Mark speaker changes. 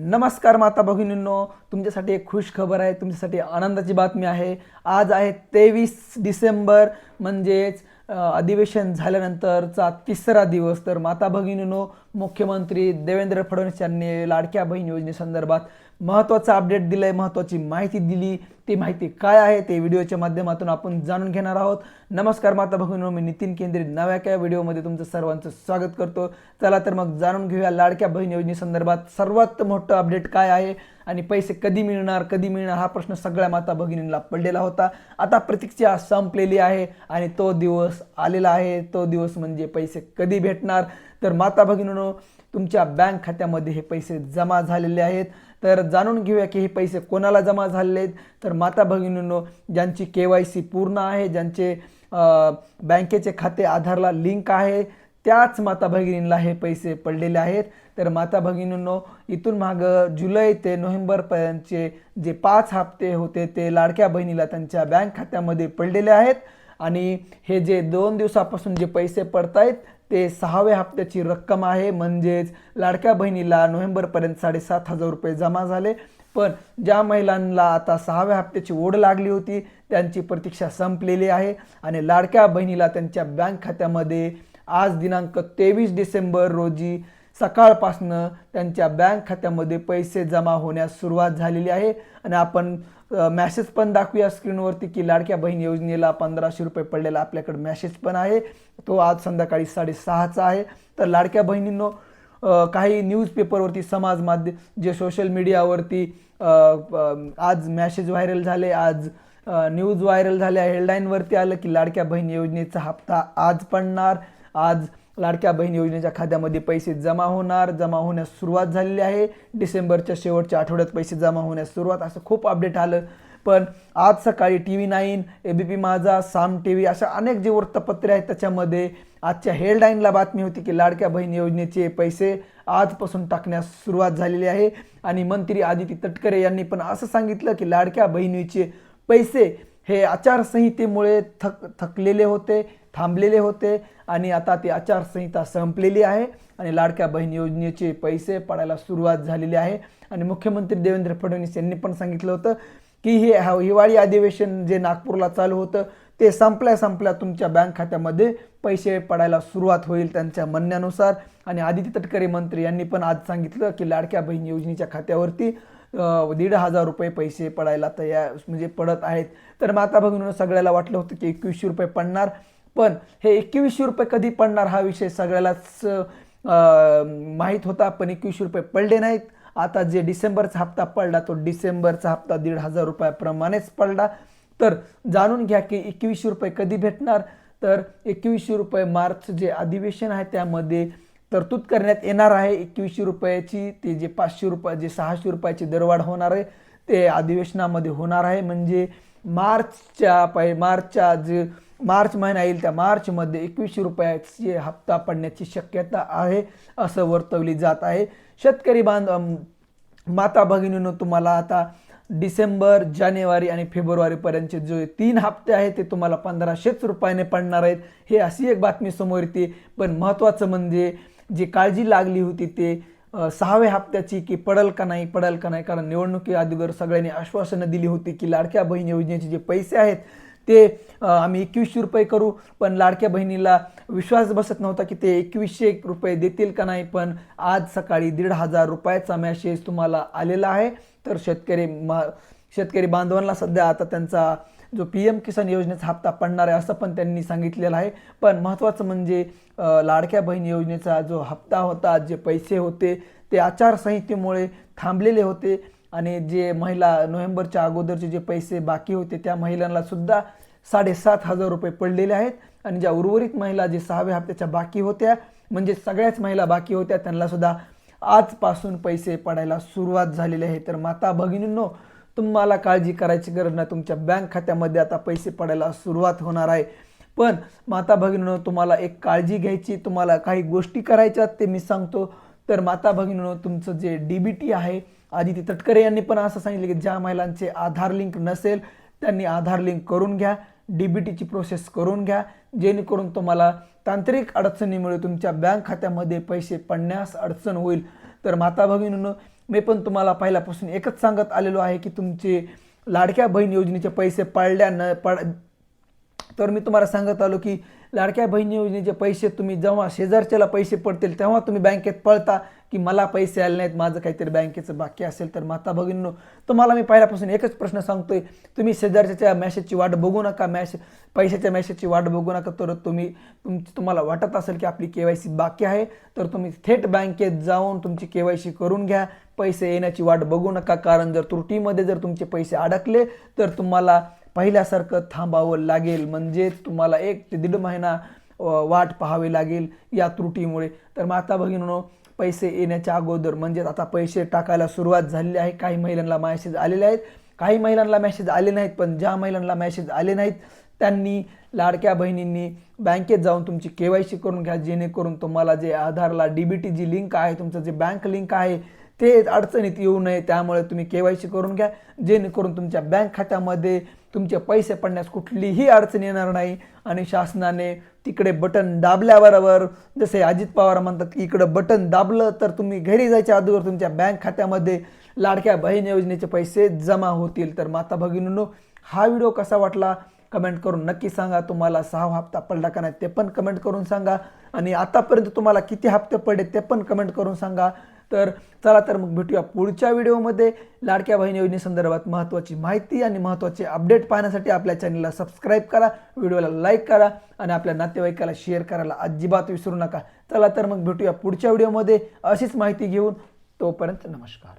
Speaker 1: नमस्कार माता भगिनींनो तुमच्यासाठी एक खुश खबर आहे तुमच्यासाठी आनंदाची बातमी आहे. आज आहे तेवीस डिसेंबर म्हणजेच अधिवेशन झाल्यानंतरचा तिसरा दिवस. तर माता भगिनीनो मुख्यमंत्री देवेंद्र फडणवीस यांनी लाडक्या बहीण योजनेसंदर्भात महत्त्वाचा अपडेट दिलाय महत्त्वाची माहिती दिली. ती माहिती काय आहे ते व्हिडिओच्या माध्यमातून आपण जाणून घेणार आहोत. नमस्कार माता भगिनीनो मी नितीन केंद्रे. नव्या काय व्हिडिओमध्ये तुमचं सर्वांचं स्वागत करतो. चला तर मग जाणून घेऊया लाडक्या बहीण योजनेसंदर्भात सर्वात मोठं अपडेट काय आहे. आणि पैसे कधी मिळणार कधी मिळणार हा प्रश्न सगळ्या माता भगिनींना पडलेला होता. आता प्रतीक्षा संपलेली आहे आणि तो दिवस आलेला आहे. तो दिवस म्हणजे पैसे कधी भेटणार? तर माता भगिनीनो तुमच्या बँक खात्यामध्ये हे पैसे जमा झालेले आहेत. तर जाणून घेऊया की हे पैसे कोणाला जमा झालेले आहेत? तर माता भगिनींनो ज्यांची के वाय सी पूर्ण आहे ज्यांचे बँकेचे खाते आधारला लिंक आहे त्याच माता भगिनींना हे पैसे पडलेले आहेत. तर माता भगिनींनो इथून माग जुलै ते नोव्हेंबरपर्यंतचे जे पाच हप्ते होते ते लाडक्या बहिणीला त्यांच्या बँक खात्यामध्ये पडलेले आहेत. आणि हे जे दोन दिवसापासून जे पैसे पडत आहेत ते सहाव्या हप्त्याची रक्कम आहे. म्हणजेच लाडक्या बहिणीला नोव्हेंबरपर्यंत साडेसात हजार रुपये जमा झाले. पण ज्या महिलांना आता सहाव्या हप्त्याची ओढ लागली होती त्यांची प्रतीक्षा संपलेली आहे. आणि लाडक्या बहिणीला त्यांच्या बँक खात्यामध्ये आज दिनांक तेवीस डिसेंबर रोजी सकाळपासनं त्यांच्या बँक खात्यामध्ये पैसे जमा होण्यास सुरुवात झालेली आहे. आणि आपण मॅसेज पण दाखवूया स्क्रीनवरती की लाडक्या बहीण योजनेला पंधराशे रुपये पडलेला आपल्याकडे मॅसेज पण आहे. तो आज संध्याकाळी साडेसहाचा आहे. तर लाडक्या बहिणींनो काही न्यूजपेपरवरती समाज माध्यम जे सोशल मीडियावरती आज मॅसेज व्हायरल झाले. आज न्यूज व्हायरल झाल्या. हेडलाईनवरती आलं की लाडक्या बहीण योजनेचा हप्ता आज पडणार. आज लाडक्या बहीण योजनेच्या खात्यामध्ये पैसे जमा होणार. जमा होण्यास सुरुवात झालेली आहे. डिसेंबरच्या शेवटच्या आठवड्यात पैसे जमा होण्यास सुरुवात असं खूप अपडेट आलं. पण आज सकाळी T V nine A B P Majha Saam T V अशा अनेक जे वृत्तपत्रे आहेत त्याच्यामध्ये आजच्या हेडलाईनला बातमी होती की लाडक्या बहीण योजनेचे पैसे आजपासून टाकण्यास सुरुवात झालेली आहे. आणि मंत्री आदिती तटकरे यांनी पण असं सांगितलं की लाडक्या बहिणीचे पैसे हे आचारसंहितेमुळे थक थकलेले होते थांबलेले होते आणि आता ती आचारसंहिता संपलेली आहे आणि लाडक्या बहीण योजनेचे पैसे पडायला सुरुवात झालेली आहे. आणि मुख्यमंत्री देवेंद्र फडणवीस यांनी पण सांगितलं होतं की हे हिवाळी अधिवेशन जे नागपूरला चालू होतं ते संपल्या संपल्या तुमच्या बँक खात्यामध्ये पैसे पडायला सुरुवात होईल त्यांच्या म्हणण्यानुसार. आणि आदित्य तटकरे मंत्री यांनी पण आज सांगितलं की लाडक्या बहीण योजनेच्या खात्यावरती दीड हजार रुपये पैसे पडायला तयार म्हणजे पडत आहेत. तर माता भगिनीनं सगळ्याला वाटलं होतं की एकवीसशे रुपये पडणार. पण हे एकवीसशे रुपये कधी पडणार हा विषय सगळ्यालाच माहीत होता पण एकवीसशे रुपये पडले नाहीत. आता जे डिसेंबरचा हप्ता पडला तो डिसेंबरचा हप्ता दीड हजार रुपयाप्रमाणेच पडला. तर जाणून घ्या की एकवीसशे रुपये कधी भेटणार? तर एकवीसशे रुपये मार्च जे अधिवेशन आहे त्यामध्ये तरतूद करण्यात येणार आहे. एकवीसशे रुपयाची ते जे पाचशे रुपये जे सहाशे रुपयाची दरवाढ होणार आहे ते अधिवेशनामध्ये होणार आहे. म्हणजे मार्चच्या पै मार्चच्या जे मार्च महिना येईल त्या मार्चमध्ये एकवीसशे रुपयाचे हप्ता पडण्याची शक्यता आहे असं वर्तवली जात आहे. शेतकरी बांध माता भगिनीनं तुम्हाला आता डिसेंबर जानेवारी आणि फेब्रुवारीपर्यंतचे जे तीन हप्ते आहेत ते तुम्हाला पंधराशेच रुपयाने पडणार आहेत. हे अशी एक बातमी समोर येते. पण महत्त्वाचं म्हणजे जी काळजी लागली होती ते सहाव्या हप्त्याची की पडल का नाही पडल का नाही कारण निवडणुकी अगोदर सगळ्यांनी आश्वासनं दिली होती की लाडक्या बहीण योजनेचे जे पैसे आहेत ते आम्ही एकवीसशे रुपये करू पण लाडक्या बहिणीला विश्वास बसत नव्हता की ते एकवीसशे रुपये देतील का नाही पण आज सकाळी दीड हजार रुपयाचा मॅसेज तुम्हाला आलेला आहे. तर शेतकरी मा शेतकरी बांधवांना सध्या आता त्यांचा जो पी एम किसान योजनेचा हप्ता पडणार आहे असं पण त्यांनी सांगितलेलं आहे. पण महत्त्वाचं म्हणजे लाडक्या बहीण योजनेचा जो हप्ता होता जे पैसे होते ते आचारसंहितेमुळे थांबलेले होते. आणि जे महिला नोव्हेंबरच्या अगोदरचे जे पैसे बाकी होते त्या महिलांनासुद्धा साडेसात हजार रुपये पडलेले आहेत. आणि ज्या उर्वरित महिला जे सहाव्या हप्त्याच्या बाकी होत्या म्हणजे सगळ्याच महिला बाकी होत्या त्यांनासुद्धा आजपासून पैसे पडायला सुरुवात झालेली आहे. तर माता भगिनींनो तुम्हाला काळजी करायची गरज नाही. तुमच्या बँक खात्यामध्ये आता पैसे पडायला सुरुवात होणार आहे. पण माता भगिनीनं तुम्हाला एक काळजी घ्यायची तुम्हाला काही गोष्टी करायच्या ते मी सांगतो. तर माता भगिनीनं तुमचं जे डी बी टी आहे आदिती तटकरे यांनी पण असं सांगितलं की ज्या महिलांचे आधार लिंक नसेल त्यांनी आधार लिंक करून घ्या डी बी टीची प्रोसेस करून घ्या. जेणेकरून तुम्हाला तांत्रिक अडचणीमुळे तुमच्या बँक खात्यामध्ये पैसे पडण्यास अडचण होईल. तर माता भगिनीनं मी पण तुम्हाला पहिल्यापासून एकच सांगत आलेलो आहे की तुमचे लाडक्या बहीण योजनेचे पैसे पडल्या न पड तर मी तुम्हाला सांगत आलो की लाडक्या बहीण योजनेचे पैसे तुम्ही जेव्हा शेजारच्याला पैसे पडतील तेव्हा तुम्ही बँकेत पळता की मला पैसे आले नाहीत माझं काहीतरी बँकेचं बाकी असेल तर माता भगिनीनो तुम्हाला मी पहिल्यापासून एकच प्रश्न सांगतोय तुम्ही शेजारच्या मॅसेजची वाट बघू नका मॅसेज पैशाच्या मॅसेजची वाट बघू नका तर तुम्ही तुमची तुम्हाला वाटत असेल की आपली के वाय सी बाकी आहे तर तुम्ही थेट बँकेत जाऊन तुमची के वाय सी करून घ्या पैसे येण्याची वाट बघू नका कारण जर त्रुटीमध्ये जर तुमचे पैसे अडकले तर तुम्हाला पहिल्यासारखं थांबावं लागेल. म्हणजे तुम्हाला एक ते दीड महिना वाट पाहावी लागेल या त्रुटीमुळे. तर माता भगिनीनो पैसे येण्याच्या अगोदर म्हणजेच आता पैसे टाकायला सुरुवात झालेली आहे. काही महिलांना मॅसेज आलेले आहेत. काही महिलांना मॅसेज आले नाहीत पण ज्या महिलांना मॅसेज आले नाहीत त्यांनी लाडक्या बहिणींनी बँकेत जाऊन तुमची के वाय सी करून घ्या. जेणेकरून तुम्हाला जे आधारला डी बी टी जी लिंक आहे तुमचं जे बँक लिंक आहे ते अडचणीत येऊ नये. त्यामुळे तुम्ही के वाय सी करून घ्या. जेणेकरून तुमच्या बँक खात्यामध्ये तुमचे पैसे पडण्यास कुठलीही अडचण येणार नाही. आणि शासनाने तिकडे बटन दाबल्याबरोबर जसे अजित पवार म्हणतात की इकडं बटन दाबलं तर तुम्ही घरी जायच्या अगोदर तुमच्या बँक खात्यामध्ये लाडक्या बहीण योजनेचे पैसे जमा होतील. तर माता भगिनींनो हा व्हिडिओ कसा वाटला? कमेंट करून नक्की सांगा. तुम्हाला सहा हप्ता पडला का नाही ते पण कमेंट करून सांगा. आणि आतापर्यंत तुम्हाला किती हप्ते पडले ते पण कमेंट करून सांगा. तर चला तर मग भेटूया पुढच्या व्हिडिओमध्ये. लाडक्या बहीण योजनेसंदर्भात महत्त्वाची माहिती आणि महत्त्वाचे अपडेट पाहण्यासाठी आपल्या चॅनलला सबस्क्राईब करा व्हिडिओला लाईक करा आणि आपल्या नातेवाईकाला शेअर करायला अजिबात विसरू नका. चला तर मग भेटूया पुढच्या व्हिडिओमध्ये. अशीच माहिती घेऊन तोपर्यंत नमस्कार.